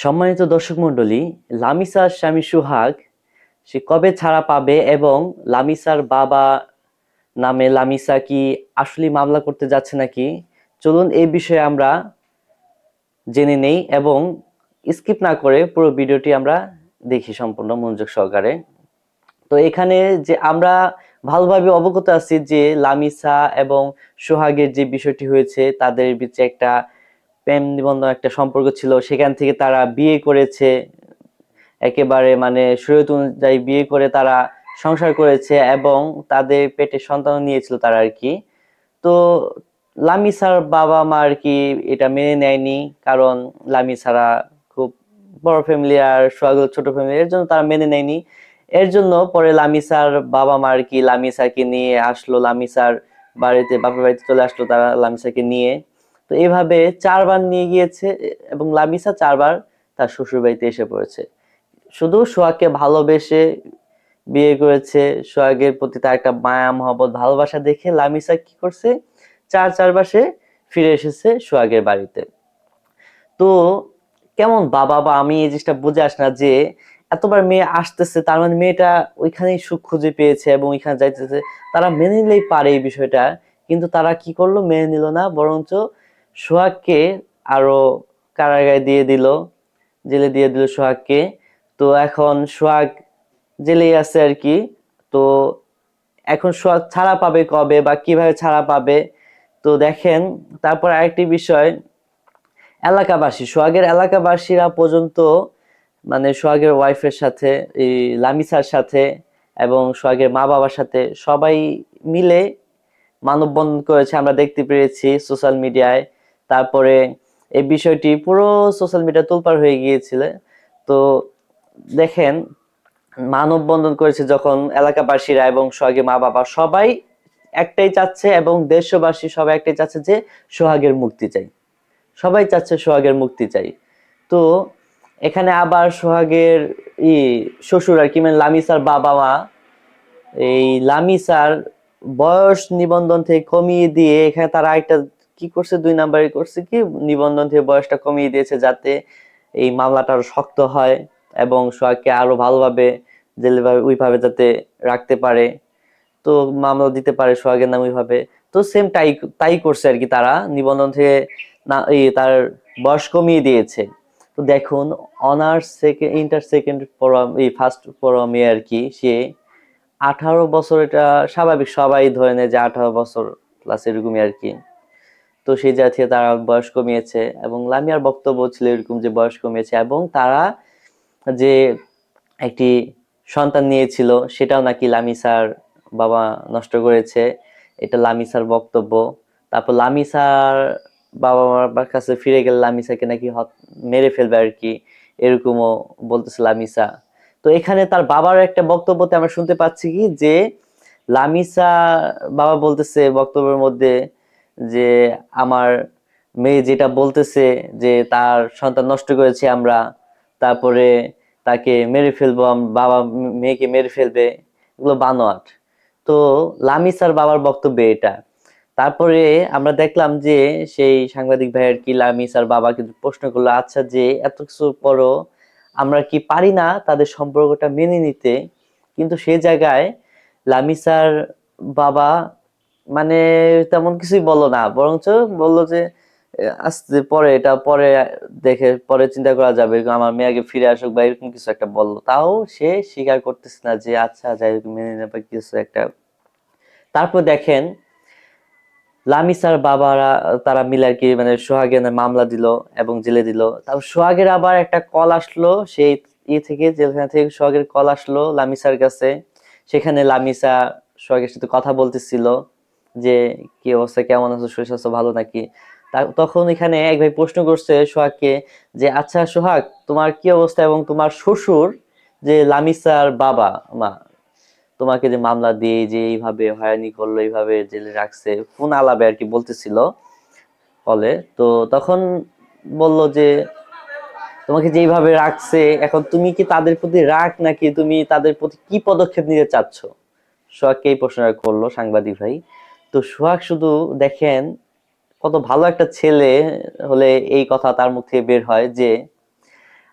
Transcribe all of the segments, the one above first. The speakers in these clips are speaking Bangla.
সম্মানিত দর্শক মণ্ডলী লামিসার স্বামী সুহাগ সে কবে ছাড়া পাবে এবং লামিসার বাবা নামে লামিসা কি আসলে মামলা করতে যাচ্ছে নাকি? চলুন এই বিষয়ে আমরা জেনে নেই এবং স্কিপ না করে পুরো ভিডিওটি আমরা দেখি সম্পূর্ণ মনোযোগ সহকারে। তো এখানে যে আমরা ভালোভাবে অবগত আছি যে লামিসা এবং সোহাগের যে বিষয়টি হয়েছে, তাদের ভিতরে একটা প্রেম নিবন্ধন একটা সম্পর্ক ছিল, সেখান থেকে তারা বিয়ে করেছে। একেবারে মানে শরীয়ত অনুযায়ী বিয়ে করে তারা সংসার করেছে এবং তাদের পেটে সন্তান নিয়েছিল তারা আর কি। তো লামিসার বাবা মা আর কি এটা মেনে নেয়নি, কারণ লামিসারা খুব বড় ফ্যামিলি আর সোহাগ ছোট ফ্যামিলি এর জন্য তারা মেনে নেয়নি। এর জন্য পরে লামিসার বাবা মা আর কি লামিসাকে নিয়ে আসলো, লামিসার বাড়িতে, বাপের বাড়িতে চলে আসলো তারা লামিসাকে নিয়ে। তো এইভাবে চারবার নিয়ে গিয়েছে এবং লামিসা চারবার তার শ্বশুর বাড়িতে এসে পড়েছে। শুধু সোহাগকে ভালোবেসে বিয়ে করেছে, সোহাগের প্রতি তার একটা মায়া, মহব্বত, ভালোবাসা দেখে লামিসা কি করছে? চার চারবার সে ফিরে এসেছে সোহাগের বাড়িতে। তো কেমন বাবা বা আমি এই জিনিসটা বুঝে আস না যে এতবার মেয়ে আসতেছে, তার মানে মেয়েটা ওইখানেই সুখ খুঁজে পেয়েছে এবং ওইখানে যাইতেছে। তারা মেনে নিলেই পারে এই বিষয়টা, কিন্তু তারা কি করল? মেনে নিল না, বরঞ্চ সোহাগকে আরও কারাগারে দিয়ে দিল, জেলে দিয়ে দিল সোহাগকে। তো এখন সোহাগ জেলেই আছে আর কি। তো এখন সোহাগ ছাড়া পাবে কবে বা কীভাবে ছাড়া পাবে? তো দেখেন, তারপর আরেকটি বিষয়, এলাকাবাসী, সোহাগের এলাকাবাসীরা পর্যন্ত মানে সোহাগের ওয়াইফের সাথে, এই লামিসার সাথে এবং সোহাগের মা বাবার সাথে সবাই মিলে মানববন্ধন করেছে, আমরা দেখতে পেরেছি সোশ্যাল মিডিয়ায় তারপরে এই বিষয়টি পুরো সোশ্যাল মিডিয়া তোলপাড় হয়ে গিয়েছিল। তো দেখেন, মানববন্ধন করেছে যখন এলাকাবাসীরা এবং সোহাগের মা বাবা সবাই একটাই চাচ্ছে এবং দেশবাসী সবাই একটাই চাচ্ছে যে সোহাগের মুক্তি চাই। সবাই চাচ্ছে সোহাগের মুক্তি চাই। তো এখানে আবার সোহাগের ই শ্বশুর আর কি মানে লামিসার বাবা মা এই লামিসার বয়স নিবন্ধন থেকে কমিয়ে দিয়ে এখানে তারা একটা কি করছে, দুই নাম্বারে করছে কি, নিবন্ধন থেকে বয়সটা কমিয়ে দিয়েছে যাতে এই মামলাটা আরও শক্ত হয় এবং সোহাগকে আরও ভালোভাবে জেলে ওইভাবে যাতে রাখতে পারে। তো মামলা দিতে পারে সোহাগের নাম ওইভাবে। তো সেম তাই তাই করছে আর কি তারা। নিবন্ধন থেকে না তার বয়স কমিয়ে দিয়েছে। তো দেখুন, অনার্স সেকেন্ড ইন্টার সেকেন্ড পড়া এই ফার্স্ট মেয়ে আর কি, সে আঠারো বছর এটা স্বাভাবিক, সবাই ধরে নেয় যে আঠারো বছর প্লাস এরকমই আর কি। তো সেই জাতীয় তারা বয়স কমিয়েছে এবং লামিয়ার বক্তব্য ছিল এরকম যে বয়স কমিয়েছে এবং তারা যে একটি সন্তান নিয়েছিল সেটাও নাকি লামিসার বাবা নষ্ট করেছে। এটা লামিসার বক্তব্য। তারপর লামিসার বাবা মার কাছে ফিরে গেলে লামিসাকে নাকি মেরে ফেলবে আর কি, এরকমও বলতেছে লামিসা তো এখানে তার বাবার একটা বক্তব্যতে আমরা শুনতে পাচ্ছি কি যে লামিসা বাবা বলতেছে বক্তব্যের মধ্যে যে আমার মেয়ে যেটা বলতেছে যে তার সন্তান নষ্ট করেছি আমরা, তারপরে তাকে মেরে ফেলব বাবা মেয়েকে মেরে ফেলবে, এগুলো বানোয়াট। তো লামিসার বাবার বক্তব্য এটা। তারপরে আমরা দেখলাম যে সেই সাংবাদিক ভাইয়ের কি লামিসার বাবা কিন্তু প্রশ্ন করল আচ্ছা যে এত কিছুর পরও আমরা কি পারি না তাদের সম্পর্কটা মেনে নিতে? কিন্তু সে জায়গায় লামিসার বাবা মানে তেমন কিছুই বলল না, বরঞ্চ বলল যে আসতে পরে এটা পরে দেখে পরে চিন্তা করা যাবে আমার মেয়ে আগে ফিরে আসুক বা এরকম কিছু একটা বলল। তাও সে স্বীকার করতেছে না যে আচ্ছা যাই হোক, মেনে নেবে কিছু একটা। তারপর দেখেন লামিসার বাবারা, তারা মিলে আর কি মানে সোহাগের মামলা দিল এবং জেলে দিল। তারপর সোহাগের আবার একটা কল আসলো, সেই ই থেকে, জেলখানা থেকে সোহাগের কল আসলো লামিসার কাছে। সেখানে লামিসা সোহাগের সাথে কথা বলতেছিল। যে, কি অবস্থা? কেমন আছো? শরীর স্বাস্থ্য ভালো নাকি? তখন এখানে এক ভাই প্রশ্ন করছে সোহাগকে যে আচ্ছা সোহাগ, তোমার কি অবস্থা এবং তোমার শ্বশুর যে, লামিসার বাবা, মা, তোমাকে যে মামলা দিয়ে যে, এইভাবে হয়রানি করল, এইভাবে জেলে রাখছে ফোন আলাপে আর কি বলতেছিল? বলে। তো তখন বলল যে, তোমাকে যে, এইভাবে রাখছে, এখন তুমি কি তাদের প্রতি রাগ নাকি? তুমি তাদের প্রতি কি পদক্ষেপ নিতে চাচ্ছ? সোহাগকে এই প্রশ্নটা করল সাংবাদিক ভাই। তো সোহাগ শুধু দেখেন কত ভালো একটা ছেলে হলে এই কথা তার মুখ থেকে বের হয় যে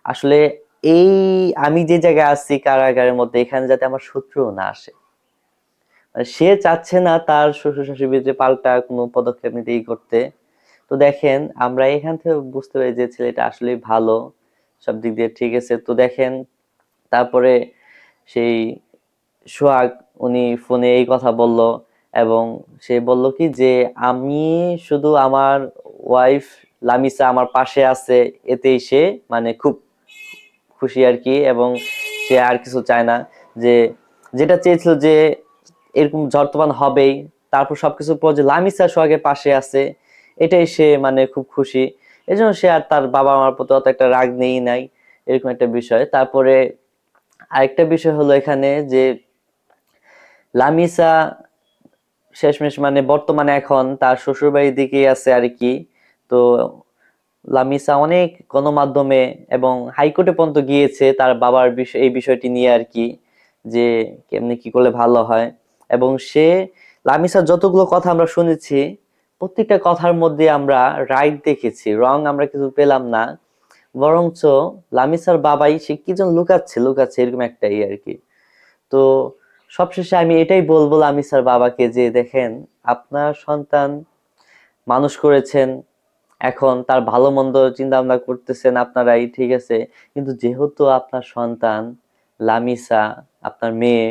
আসলে এই আমি যে জায়গায় আছি কারাগারের মধ্যে, এখানে যাতে আমার শত্রুও না আসে। মানে সে চাচ্ছে না তার শ্বশুর বিরুদ্ধে পাল্টা কোনো পদক্ষেপ নিতে ই করতে। তো দেখেন আমরা এখান থেকে বুঝতে পারি যে ছেলেটা আসলে ভালো, সব দিক দিয়ে ঠিক আছে। তো দেখেন তারপরে সেই সোহাগ উনি ফোনে এই কথা বলল এবং সে বলল কি যে, আমি শুধু আমার ওয়াইফ লামিসা আমার পাশে আছে, এতেই সে মানে খুব খুশি আর কি এবং সে আর কিছু চায় না। যে যেটা চেয়েছিল যে এরকম ঝড় তুফান হবেই, তারপর সবকিছুর পর যে লামিসা সোহাগের পাশে আছে, এটাই সে মানে খুব খুশি। এই জন্য সে আর তার বাবা মার প্রতি অত একটা রাগ নেই নাই, এরকম একটা বিষয়। তারপরে আরেকটা বিষয় হলো এখানে যে, লামিসা শেষমেশ মানে বর্তমানে এখন তার শ্বশুরবাড়ির দিকেই আছে আর কি। তো লামিসা অনেক গণমাধ্যমে এবং হাইকোর্টে পর্যন্ত গিয়েছে তার বাবার বিষয় এই বিষয়টি নিয়ে আর কি, যে কেমনি কি করলে ভালো হয়। এবং সে লামিসার যতগুলো কথা আমরা শুনেছি, প্রত্যেকটা কথার মধ্যে আমরা রাইট দেখেছি রং আমরা কিছু পেলাম না। বরঞ্চ লামিসার বাবাই সে কি যেন লুকাচ্ছে লুকাচ্ছে এরকম একটাই আর কি। তো সবশেষে আমি এটাই বলব লামিসার বাবাকে যে দেখেন, আপনার সন্তান মানুষ করেছেন, এখন তার ভালো মন্দ চিন্তা ভাবনা করতেছেন আপনারাই, ঠিক আছে? কিন্তু যেহেতু আপনার সন্তান লামিসা আপনার মেয়ে,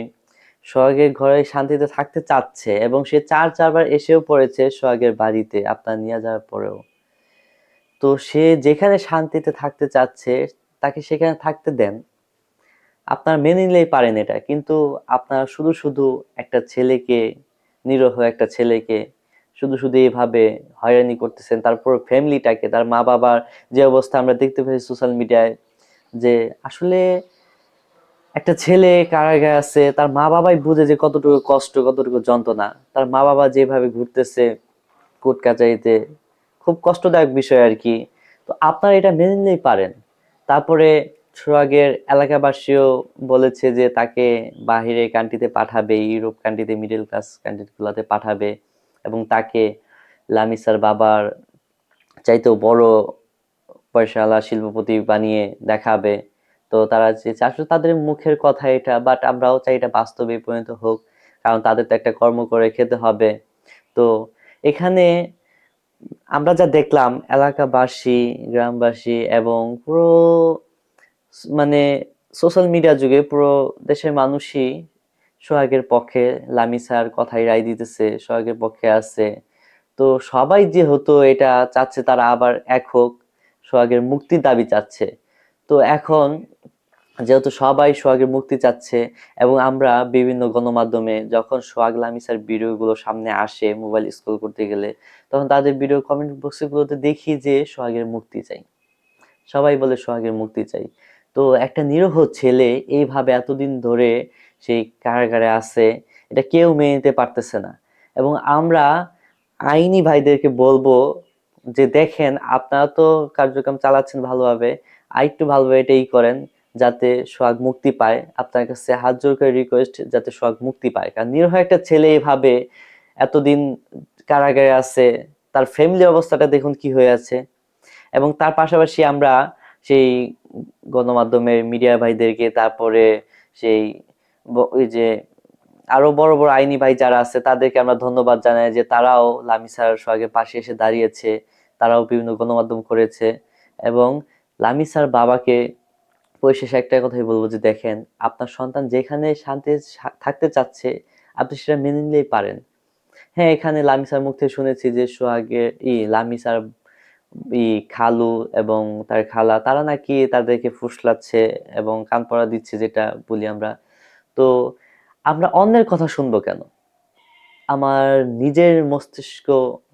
সোহাগের ঘরে শান্তিতে থাকতে চাচ্ছে এবং সে চার চারবার এসেও পড়েছে সোহাগের বাড়িতে, আপনার নিয়ে যাওয়ার পরেও। তো সে যেখানে শান্তিতে থাকতে চাচ্ছে, তাকে সেখানে থাকতে দেন। আপনার মেনে নিলেই পারেন এটা। কিন্তু আপনার শুধু শুধু একটা ছেলেকে, নিরহ একটা ছেলেকে শুধু শুধু এইভাবে হয়রানি করতেছেন, তারপর ফ্যামিলিটাকে তার মা বাবার যে অবস্থা আমরা দেখতে পেয়েছি সোশ্যাল মিডিয়ায় যে আসলে একটা ছেলে কারাগারে আছে, তার মা বাবাই বুঝে যে কতটুকু কষ্ট, কতটুকু যন্ত্রণা। তার মা বাবা যেভাবে ঘুরতেছে কোর্ট কাচারিতে খুব কষ্টদায়ক বিষয় আর কি। তো আপনারা এটা মেনে নিলেই পারেন। তারপরে সোহাগের এলাকাবাসীও বলেছে যে তাকে বাহিরে কান্ট্রিতে পাঠাবে ইউরোপ কান্ট্রিতে মিডল ক্লাস কান্ট্রিগুলোতে পাঠাবে এবং তাকে লামিসার বাবার চাইতেও বড় পয়সাওয়ালা শিল্পপতি বানিয়ে দেখাবে। তো তারা যে আসলে তাদের মুখের কথা এটা বাট আমরাও চাই এটা বাস্তবে পরিণত হোক, কারণ তাদের তো একটা কর্ম করে খেতে হবে। তো এখানে আমরা যা দেখলাম, এলাকাবাসী, গ্রামবাসী এবং পুরো মানে সোশ্যাল মিডিয়া যুগে পুরো দেশের মানুষই সোহাগের পক্ষে লামিসার কথাই রায় দিতেছে, সোহাগের পক্ষে আছে। তো সবাই যেহেতু এটা চাচ্ছে তারা আবার এক হোক, সোহাগের মুক্তির দাবি চাচ্ছে। তো এখন যেহেতু সবাই সোহাগের মুক্তি চাচ্ছে এবং আমরা বিভিন্ন গণমাধ্যমে যখন সোহাগ লামিসার ভিডিওগুলো সামনে আসে মোবাইল স্ক্রল করতে গেলে, তখন তাদের ভিডিও কমেন্ট বক্সগুলোতে দেখি যে সোহাগের মুক্তি চাই। সবাই বলে সোহাগের মুক্তি চাই। তো একটা নিরহ ছেলে এইভাবে এতদিন ধরে সেই কারাগারে আছে, এটা কেউ মেনে নিতে পারতেছে না। এবং আমরা আইনি ভাইদেরকে বলব যে, দেখেন, আপনারা তো কার্যক্রম চালাচ্ছেন ভালোভাবে, আরেকটু ভালোভাবে এটাই করেন যাতে সোহাগ মুক্তি পায়। আপনার কাছে হাত জোর করে রিকোয়েস্ট যাতে সোহাগ মুক্তি পায়। কারণ নিরহ একটা ছেলে এভাবে এতদিন কারাগারে আছে, তার ফ্যামিলি অবস্থাটা দেখুন কি হয়ে আছে। এবং তার পাশাপাশি আমরা সেই গণমাধ্যমের মিডিয়া ভাইদেরকে, তারপরে সেই ওই যে আরও বড় বড় আইনি ভাই যারা আছে, তাদেরকে আমরা ধন্যবাদ জানাই যে তারাও লামিসার সোহাগের পাশে এসে দাঁড়িয়েছে, তারাও বিভিন্ন গণমাধ্যম করেছে এবং লামিসার বাবাকে পরিশেষে একটা কথাই বলব যে দেখেন, আপনার সন্তান যেখানে শান্তি থাকতে চাচ্ছে, আপনি সেটা মেনে নিলেই পারেন। হ্যাঁ এখানে লামিসার মুখ থেকে শুনেছি যে সোহাগের ই লামিসার খালু এবং তার খালা, তারা নাকি তাদেরকে ফুসলাচ্ছে এবং কান পড়া দিচ্ছে, যেটা বলি আমরা। তো আমরা অন্যের কথা শুনব কেন? আমার নিজের মস্তিষ্ক,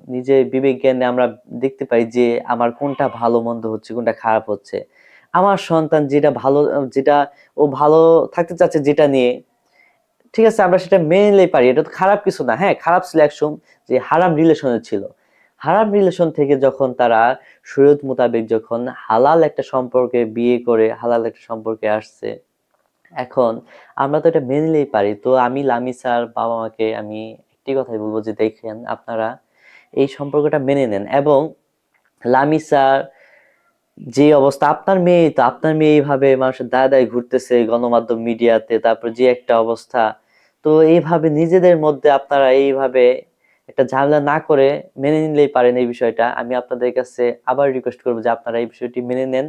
নিজের বিবেক জ্ঞানে আমরা দেখতে পাই যে আমার কোনটা ভালো, মন্দ হচ্ছে, কোনটা খারাপ হচ্ছে। আমার সন্তান যেটা ভালো, যেটা ও ভালো থাকতে চাচ্ছে যেটা নিয়ে, ঠিক আছে, আমরা সেটা মেনে পারি। এটা তো খারাপ কিছু না। হ্যাঁ খারাপ সিলেকশন যে হারাম রিলেশনে ছিল। হারাম রিলেশন থেকে যখন তারা শরীয়ত মোতাবেক যখন হালাল একটা সম্পর্কে বিয়ে করে, হালাল একটা সম্পর্কে আসছে, এখন আমরা তো এটা মেনে পারি। তো আমি লামি স্যার বাবা মাকে আমি একটি কথাই বলব যে দেখেন আপনারা এই সম্পর্কটা মেনে নেন এবং লামি স্যার যে অবস্থা, আপনার মেয়ে তো, আপনার মেয়ে এইভাবে মানুষের দায় দায় ঘুরতেছে গণমাধ্যম মিডিয়াতে তারপর যে একটা অবস্থা, তো এইভাবে নিজেদের মধ্যে আপনারা এইভাবে একটা ঝামেলা না করে মেনে নিলেই পারেন এই বিষয়টা। আমি আপনাদের কাছে আবার রিকোয়েস্ট করব যে আপনারা এই বিষয়টি মেনে নেন।